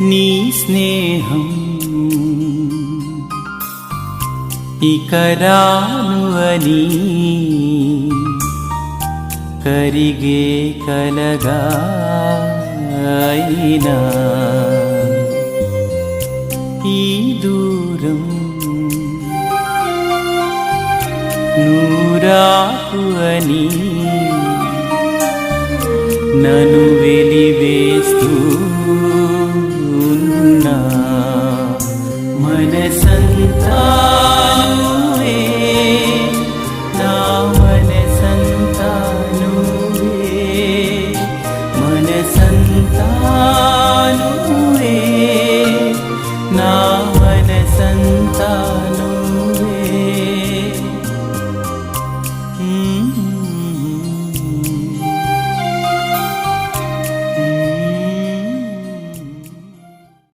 నీ స్నేహం. ఇకరాను అని కరిగే కలగా అయినా ఈ దూరం నూరాకు అని నను వెలివేస్తూ मन सङ्गीता रे मन मन सङ्गीता